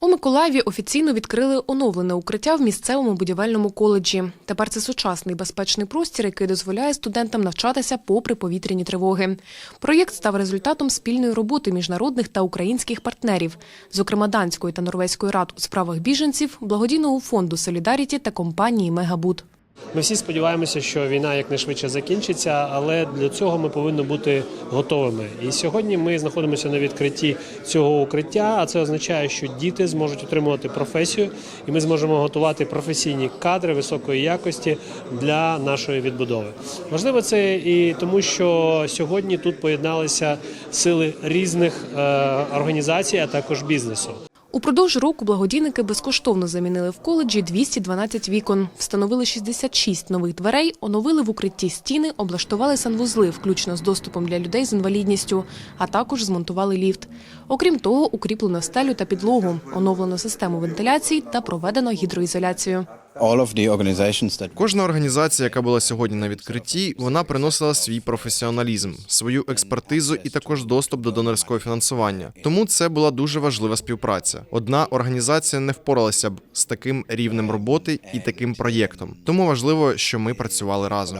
У Миколаєві офіційно відкрили оновлене укриття в місцевому будівельному коледжі. Тепер це сучасний безпечний простір, який дозволяє студентам навчатися попри повітряні тривоги. Проєкт став результатом спільної роботи міжнародних та українських партнерів, зокрема данської та норвезької рад у справах біженців, благодійного фонду Солідаріті та компанії Мегабуд. Ми всі сподіваємося, що війна якнайшвидше закінчиться, але для цього ми повинні бути готовими. І сьогодні ми знаходимося на відкритті цього укриття. А це означає, що діти зможуть отримувати професію, і ми зможемо готувати професійні кадри високої якості для нашої відбудови. Важливо це і тому, що сьогодні тут поєдналися сили різних е, організацій, а також бізнесу. Упродовж року благодійники безкоштовно замінили в коледжі 212 вікон, встановили 66 нових дверей, оновили в укритті стіни, облаштували санвузли, включно з доступом для людей з інвалідністю, а також змонтували ліфт. Окрім того, укріплено стелю та підлогу, оновлено систему вентиляції та проведено гідроізоляцію. Кожна організація, яка була сьогодні на відкритті, вона приносила свій професіоналізм, свою експертизу і також доступ до донорського фінансування. Тому це була дуже важлива співпраця. Одна організація не впоралася б з таким рівнем роботи і таким проєктом. Тому важливо, що ми працювали разом.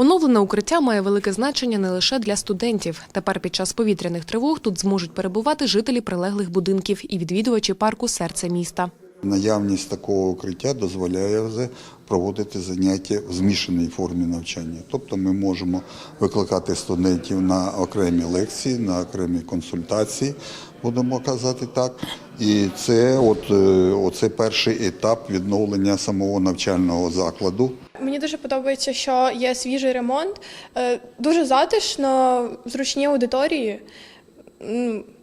Оновлене укриття має велике значення не лише для студентів. Тепер під час повітряних тривог тут зможуть перебувати жителі прилеглих будинків і відвідувачі парку серце міста. Наявність такого укриття дозволяє вже проводити заняття в змішаній формі навчання. Тобто ми можемо викликати студентів на окремі лекції, на окремі консультації, будемо казати так. І це от, е, оце перший етап відновлення самого навчального закладу. Мені дуже подобається, що є свіжий ремонт, е, дуже затишно, зручні аудиторії.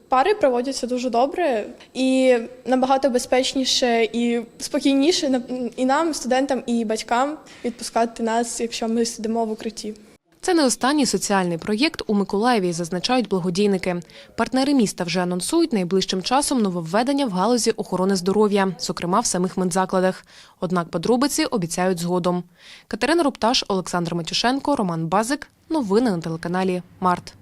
Пари проводяться дуже добре і набагато безпечніше і спокійніше і нам, студентам, і батькам відпускати нас, якщо ми сидимо в укритті. Це не останній соціальний проєкт у Миколаєві, зазначають благодійники. Партнери міста вже анонсують найближчим часом нововведення в галузі охорони здоров'я, зокрема в самих медзакладах. Однак подробиці обіцяють згодом. Катерина Рупташ, Олександр Матюшенко, Роман Базик. Новини на телеканалі Март.